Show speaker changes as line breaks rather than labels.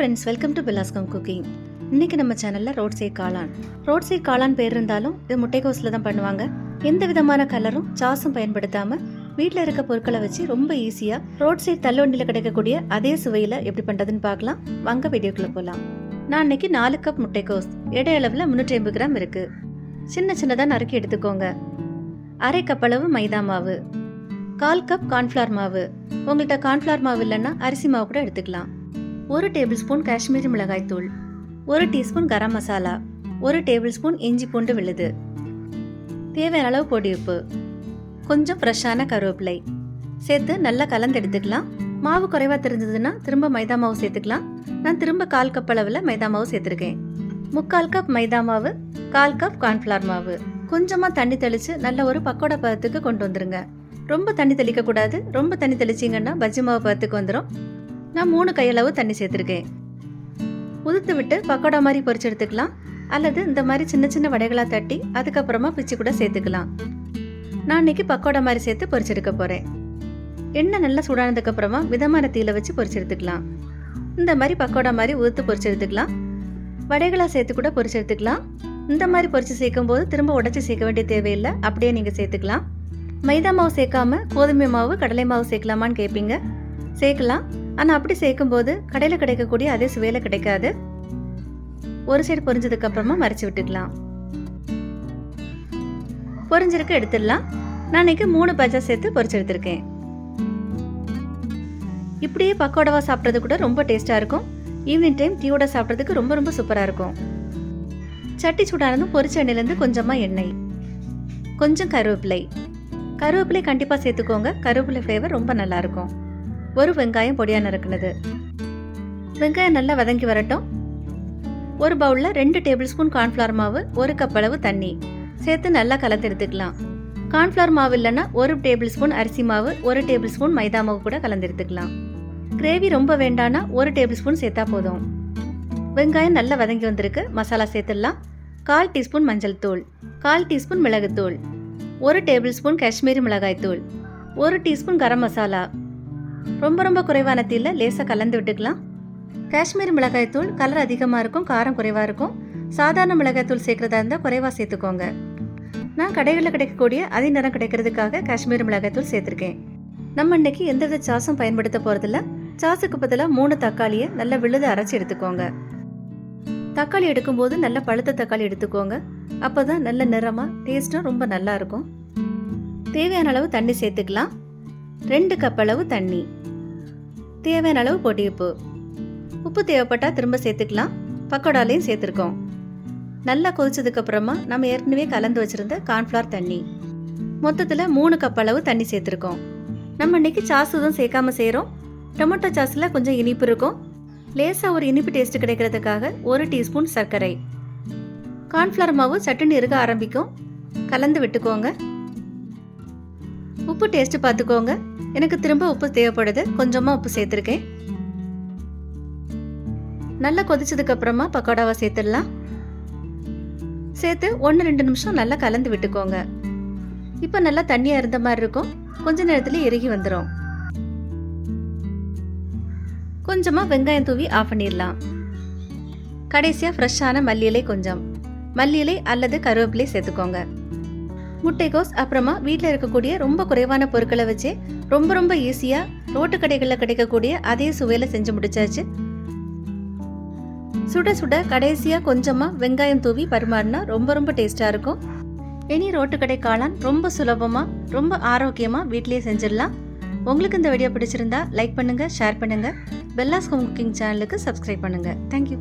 Friends welcome to பிலாஸ்கம் cooking இன்னைக்கு நம்ம சேனல்ல ரோட் சைட் காளான். ரோட் சைட் காளான் பேர் இருந்தாலும் இது முட்டைக்கோஸில் தான் பண்ணுவாங்க. எந்த விதமான கலரும் சாஸும் பயன்படுத்தாம வீட்டில் இருக்க பொருட்களை வச்சு ரொம்ப ஈஸியாக ரோட் சைட் தள்ளுவண்டியில் கிடைக்கக்கூடிய அதே சுவையில் எப்படி பண்ணுறதுன்னு பார்க்கலாம். வாங்க வீடியோக்குள்ள போகலாம் நான் இன்னைக்கு நாலு கப் முட்டைக்கோஸ் எடை அளவில் முந்நூற்றி ஐம்பது கிராம் இருக்கு. சின்ன சின்னதாக நறுக்கி எடுத்துக்கோங்க. அரை கப் அளவு மைதா மாவு. கால் கப் கார்ன்ஃப்ளவர் மாவு. உங்கள்கிட்ட கார்ன்ஃப்ளவர் மாவு இல்லைன்னா அரிசி மாவு கூட எடுத்துக்கலாம். ஒரு டேபிள் ஸ்பூன் காஷ்மீரி மிளகாய் தூள் ஒரு டீஸ்பூன் கரம் மசாலா ஒரு டேபிள் ஸ்பூன் இஞ்சி பூண்டு விழுது. தேவையான அளவு பொடி உப்பு கொஞ்சம் ஃப்ரெஷ்ஷான கருவேப்பிலை. சேர்த்து நல்லா கலந்து எடுத்துக்கலாம். மாவு குறைவா தெரிஞ்சதுன்னா திரும்ப மைதா மாவு சேர்த்துக்கலாம். நான் திரும்ப கால் கப் அளவில் மைதா மாவு சேர்த்துருக்கேன். முக்கால் கப் மைதா மாவு கால் கப் கார்ன்ஃப்ளவர் மாவு. கொஞ்சமாக தண்ணி தெளித்து நல்ல ஒரு பக்கோடா பதத்துக்கு கொண்டு வந்துருங்க. ரொம்ப தண்ணி தெளிக்கக்கூடாது. ரொம்ப தண்ணி தெளிச்சிங்கன்னா பஜ்ஜி மாவு பதத்துக்கு வந்துடும் நான் மூணு கையளவு தண்ணி சேர்த்துருக்கேன். உதுத்து விட்டு பக்கோடா மாதிரி பொரிச்சு எடுத்துக்கலாம். அல்லது இந்த மாதிரி சின்ன சின்ன வடைகளாக தட்டி அதுக்கப்புறமா பிச்சு கூட சேர்த்துக்கலாம். நான் இன்னைக்கு பக்கோடா மாதிரி சேர்த்து பொரிச்செடுக்க போகிறேன் எண்ணெய் நல்லா சூடானதுக்கப்புறமா மிதமான தீயில வச்சு பொரிச்சு எடுத்துக்கலாம். இந்த மாதிரி பக்கோடா மாதிரி உதுத்து பொரிச்சு எடுத்துக்கலாம். வடைகளாக சேர்த்து கூட பொரிச்சு எடுத்துக்கலாம். இந்த மாதிரி பொரிச்சு சேர்க்கும் போது திரும்ப உடச்சி சேர்க்க வேண்டிய தேவையில்லை. அப்படியே நீங்கள் சேர்த்துக்கலாம். மைதா மாவு சேர்க்காம கோதுமை மாவு கடலை மாவு சேர்க்கலாமான்னு கேட்பீங்க சேர்க்கலாம். ஆனால் அப்படி சேர்க்கும்போது கடையில் கிடைக்கக்கூடிய அதே சுவையில் கிடைக்காது. ஒரு சைடு பொரிஞ்சதுக்கு அப்புறமா மறைச்சி விட்டுக்கலாம். பொரிஞ்சிருக்கு எடுத்துடலாம். நான் இன்னைக்கு மூணு பஜ்ஜா சேர்த்து பொரிச்சு எடுத்திருக்கேன். இப்படியே பக்கோடவா சாப்பிட்றது கூட ரொம்ப டேஸ்ட்டாக இருக்கும். ஈவினிங் டைம் டீயோட சாப்பிட்றதுக்கு ரொம்ப ரொம்ப சூப்பராக இருக்கும். சட்டி சூடானதும் பொரிச்ச எண்ணெயிலேருந்து கொஞ்சமாக எண்ணெய். கொஞ்சம் கருவேப்பிலை. கருவேப்பிலை கண்டிப்பாக சேர்த்துக்கோங்க. கருவேப்பிலை ஃப்ளேவர் ரொம்ப நல்லாயிருக்கும் ஒரு வெங்காயம் பொடியாக நறுக்குனது. வெங்காயம் நல்லா வதங்கி வரட்டும். ஒரு பவுலில் ரெண்டு டேபிள் ஸ்பூன் கார்ன்ஃப்ளவர் மாவு ஒரு கப் அளவு தண்ணி. சேர்த்து நல்லா கலந்து எடுத்துக்கலாம். கார்ன்ஃப்ளவர் மாவு இல்லைன்னா ஒரு டேபிள் ஸ்பூன் அரிசி மாவு ஒரு டேபிள் ஸ்பூன் மைதா மாவு கூட கலந்து எடுத்துக்கலாம். கிரேவி ரொம்ப வேண்டானா ஒரு டேபிள் ஸ்பூன் சேர்த்தா போதும். வெங்காயம் நல்லா வதங்கி வந்திருக்கு. மசாலா சேர்த்துடலாம். கால் டீஸ்பூன் மஞ்சள் தூள் கால் டீஸ்பூன் மிளகுத்தூள் ஒரு டேபிள் ஸ்பூன் காஷ்மீரி மிளகாய் தூள் ஒரு டீஸ்பூன் கரம் மசாலா ரொம்ப ரொம்ப குறைவான தீயில் லேசாக கலந்து விட்டுக்கலாம். காஷ்மீர் மிளகாய் தூள் கலர் அதிகமாக இருக்கும் காரம் குறைவாக இருக்கும். சாதாரண மிளகாய் தூள் சேர்க்குறதா இருந்தால் குறைவாக சேர்த்துக்கோங்க. நான் கடைகளில் கிடைக்கக்கூடிய அதே நிறம் கிடைக்கிறதுக்காக காஷ்மீர் மிளகாய் தூள் சேர்த்துருக்கேன். நம்ம இன்னைக்கு எந்தவித சாஸும் பயன்படுத்த போகிறதில்ல சாஸுக்கு பதிலாக மூணு தக்காளியை நல்லா விழுது அரைச்சி எடுத்துக்கோங்க. தக்காளி எடுக்கும்போது நல்ல பழுத்த தக்காளி எடுத்துக்கோங்க. அப்போ தான் நல்ல நிறமாக டேஸ்ட்டும் ரொம்ப நல்லா இருக்கும். தேவையான அளவு தண்ணி சேர்த்துக்கலாம். ரெண்டு கப் அளவு தண்ணி. தேவையான அளவு பொடி உப்பு உப்பு தேவைப்பட்டால் திரும்ப சேர்த்துக்கலாம். பக்கோடாலையும் சேர்த்துருக்கோம். நல்லா கொதிச்சதுக்கப்புறமா நம்ம ஏற்கனவே கலந்து வச்சிருந்த கார்ன்ஃப்ளவர் தண்ணி. மொத்தத்தில் மூணு கப் அளவு தண்ணி சேர்த்துருக்கோம். நம்ம இன்னைக்கு சாஸ் எதுவும் சேர்க்காம செய்கிறோம் டொமேட்டோ சாஸில் கொஞ்சம் இனிப்பு இருக்கும். லேசாக ஒரு இனிப்பு டேஸ்ட் கிடைக்கிறதுக்காக ஒரு டீஸ்பூன் சர்க்கரை. கார்ன்ஃப்ளவர் மாவு சட்டுன்னு இருக்க ஆரம்பிக்கும். கலந்து விட்டுக்கோங்க. உப்பு டேஸ்ட் பார்த்துக்கோங்க. எனக்கு திரும்ப உப்பு தேவைப்படுது. கொஞ்சமாக உப்பு சேர்த்துருக்கேன். நல்லா கொதிச்சதுக்கு அப்புறமா பக்கோடாவை சேர்த்துடலாம். சேர்த்து ஒன்று ரெண்டு நிமிஷம் நல்லா கலந்து விட்டுக்கோங்க. இப்போ நல்லா தண்ணியாக இருந்த மாதிரி இருக்கும். கொஞ்ச நேரத்தில் இறுகி வந்துடும் கொஞ்சமாக வெங்காயம் தூவி ஆஃப் பண்ணிடலாம். கடைசியாக ஃப்ரெஷ்ஷான மல்லி இலை கொஞ்சம். மல்லி இலை அல்லது கருவேப்பிலை சேர்த்துக்கோங்க. முட்டைகோஸ் அப்புறமா வீட்டில் இருக்கக்கூடிய ரொம்ப குறைவான பொருட்களை வச்சு ரொம்ப ரொம்ப ஈஸியாக ரோட்டு கடைகளில் கிடைக்கக்கூடிய அதே சுவையில் செஞ்சு முடிச்சாச்சு. சுட சுட கடைசியாக கொஞ்சமாக வெங்காயம் தூவி பரிமாறினா ரொம்ப ரொம்ப டேஸ்ட்டாக இருக்கும். இனி ரோட்டு கடை காளான் ரொம்ப சுலபமாக ரொம்ப ஆரோக்கியமாக வீட்லேயே செஞ்சிடலாம். உங்களுக்கு இந்த வீடியோ பிடிச்சிருந்தா லைக் பண்ணுங்கள் ஷேர் பண்ணுங்கள் பெல்லாஸ் ஹோம் குக்கிங் சேனலுக்கு சப்ஸ்கிரைப் பண்ணுங்கள் தேங்க்யூ